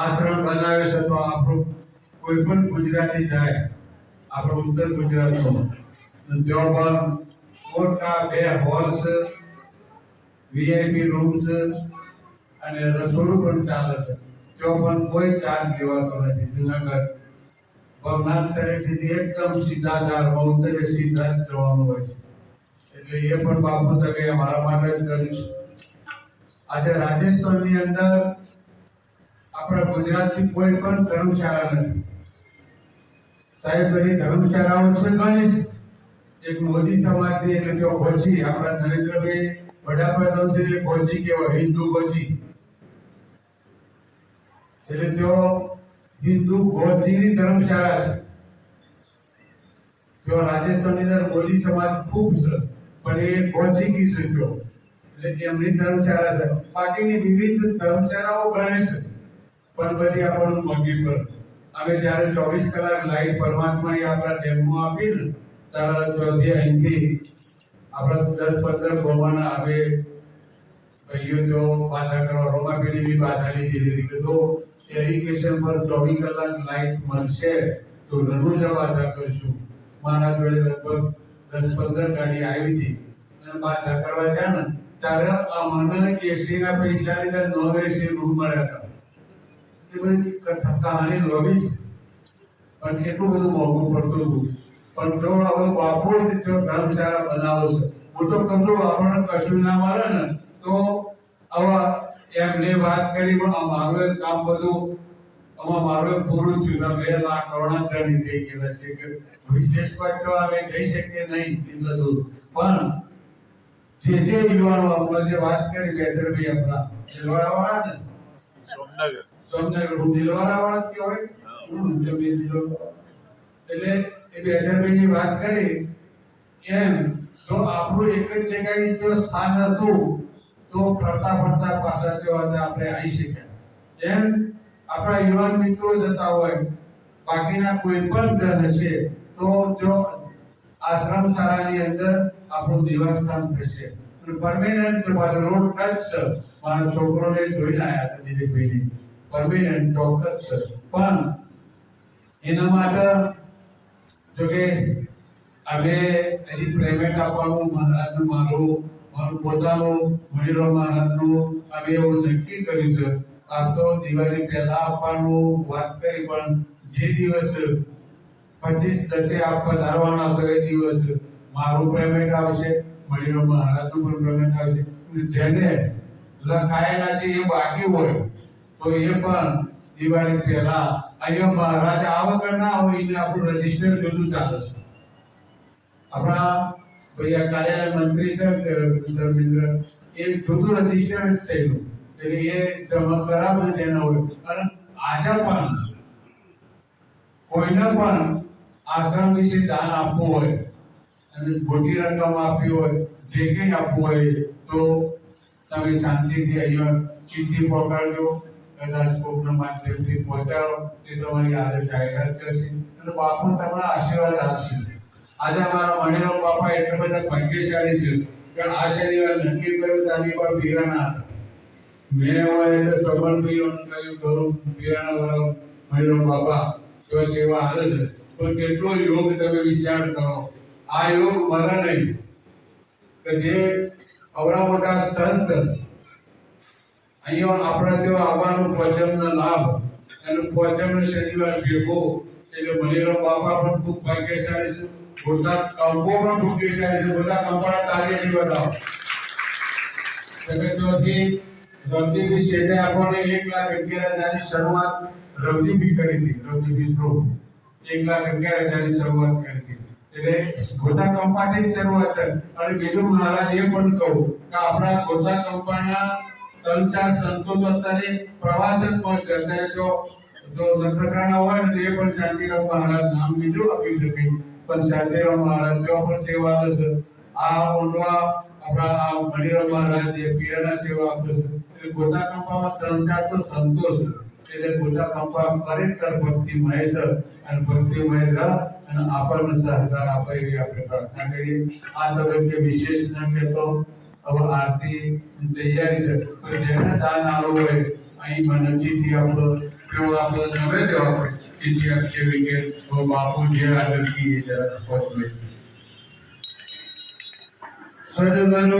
આશ્રમ બનાવે છે તો આપણું કોઈ પણ ગુજરાતી જાય, આપણો ઉત્તર ગુજરાતનો. ત્યાં પણ મોટા બે હોલ છે વીઆઈપી રૂમ છે, અને રસોડું પણ ચાલે છે. ત્યાં પણ કોઈ ચાર્જ લેવાતો નથી. જુનાગઢ ભવનાથ તરફથી એકદમ સીધા ચાર બહુતરે સીધા જવાનું હોય છે. એટલે એ પણ બાપુ તકે મારા માટે જ કરીશું આજે રાજસ્થાનની અંદર આપણા ગુજરાતની કોઈ પણ ધર્મશાળા નથી. સાહેબ બધી ધર્મશાળાઓ છે ઘણી છે એક મોદી સમાજની એટલે કે ગોજી આપણા નરેન્દ્રભાઈ વડાપ્રધાન છે, એ ગોજી કહેવાય, હિન્દુ ગોજી એટલે તેઓ હિન્દુ ગોજીની ધર્મશાળા છે. તેઓ રાજસ્થાનની અંદર મોદી સમાજ ખૂબ છે, પણ એ ગોજી કી છે. એટલે એમની ધર્મશાળા છે. બાકીની વિવિધ ધર્મશાળાઓ ગણે છે. પણ બધી આપણને મોંઘી પર. અમે જ્યારે ચોવીસ કલાક લાઈટ પરમાત્મા આપણા ડેમો આપી તારા ચોથી અહીંથી આપણા દસ પંદર ગોવાના આવે, ભાઈઓ જો બાધા કરવા રોમાપીની બી બાધાની દીધી કે તો એરિગેશન પર ચોવીસ કલાક લાઈટ મળશે તો રણુજા બાધા કરશું. મારા જોડે લગભગ દસ પંદર ગાડી આવી હતી. અને બાધા કરવા ગયા ને, ત્યારે અમને એસી ના પૈસા લીધા નોન એસી રૂમ મળ્યા હતા એ બધી કહાની લોભી છે પણ કેટલું બધું મોંઘું પડતું હતું પણ જો આપણે જ જો ધર્મશાળા બનાવો છે મોટો તો આપણને કશું ના મળે ને તો આવા એમને વાત કરી પણ મારું એક કામ બધું આમાં મારું પૂરું થયું બે લાખ રોણાધણી થઈ ગયેલા છે કે વિશેષ પર તો અમે જઈ શકીએ નહીં એ બધું પણ જે જે યુવાનો આપણે જે વાત કરી, બેદરભાઈ આપણા દિલવાળાવાળા ને સોમનગર. જતા હોય, બાકીના કોઈ પણ ગ્રહ છે, તો જો આશ્રમ શાળાની અંદર આપણું દેવાસ્થાન થશે. પરમેનન્ટ મારો રોડ ટચ મારા છોકરોને જોઈને આવ્યા હતા દિલીપભાઈને. પરમેનન્ટ ચોક્કસ છે પણ એના માટે જો કે હવે એની પેમેન્ટ આપવાનું મહારાજનું મારું મારું પોતાનું વડીલો મહારાજનું અમે એવું નક્કી કર્યું છે. આ તો દિવાળી પહેલા આપવાનું વાત કરી, પણ જે દિવસ પચીસ દસે આપવા ધારવાના છે એ દિવસ મારું પેમેન્ટ આવશે, વડીલો મહારાજનું પણ પેમેન્ટ આવશે. જેને લખાયેલા છે એ બાકી હોય. તો એ પણ દિવાળી પહેલા અહીંયા મહારાજ આ વગર ના હોય એટલે આપણું રજિસ્ટર જુદું ચાલે છે. આપણા આ કાર્યાલય મંત્રી અ, ધર્મેન્દ્ર એ જુદું રજિસ્ટર જ થયેલું એટલે એ કરાવે તેના હોય. અને આજે પણ કોઈને પણ આશ્રમ વિશે દાન આપવું હોય અને મોટી રકમ આપવી હોય જે કંઈ આપવું હોય તો તમે શાંતિથી અહીંયા ચિઠ્ઠી પહોંચાડજો. આશીર્વાદ આપશે. આજે બધા ભાગ્યશાળી છે મેં હોય એટલે કરું, પીરાના વાળા તો સેવા હાલે પણ કેટલો યોગ તમે વિચાર કરો. આ યોગ મને નહીં. કે જે અવડા મોટા સંત અહીંયા આપણા ત્યાં આવવાનું ભોજનનો લાભ અને પોચમનો શનિવાર ભેગો, એટલે મલેરામ બાપા પણ ખૂબ ભાગ્યશાળી છે બધા કંપો પણ ભાગ્યશાળી છે, બધા કંપડા તાળીથી બતાવો જગતમાંથી રવજીભાઈ શેઠે આપણને એક લાખ અગિયાર હજારની શરૂઆત રવજીભાઈ કરી હતી રવજીભાઈ સ્ટ્રોક એક લાખ અગિયાર હજારની શરૂઆત કરી હતી. એટલે ગોતા કંપાથી શરૂઆત અને બીજું મહારાજ એ પણ કહું કે આપણા ગોતા કંપાના ત્રણ ચાર સંતો તો અત્યારે પ્રવાસન પણ છે. અત્યારે જો જો નખત્રાણા હોય ને એ પણ શાંતિરામ મહારાજ નામ બીજું આપી શકે. પણ શાંતિરામ મહારાજ જો પણ સેવા છે. આ ઓંડવા આપણા આ મણિરામ મહારાજ, એ પીરાના સેવા આપે એટલે ગોતા કંપામાં ત્રણ ચાર તો સંતો છે. એટલે ગોતા કંપા ખરેખર ભક્તિ મહેશર અને ભક્તિ મહેશર અને આપણને સહકાર આપે એવી આપણે પ્રાર્થના કરીએ. આ તબક્કે વિશેષ ન કહેતો હવે આરતી તૈયારી છે. પણ જેને દાન આવું હોય, અહીં નજીકથી આપણો પેલો આપણો નવે જો તેથી છે વિગે તો બાપુ, જે આગળ કી જરા સ્પોર્ટ में સજ્જનો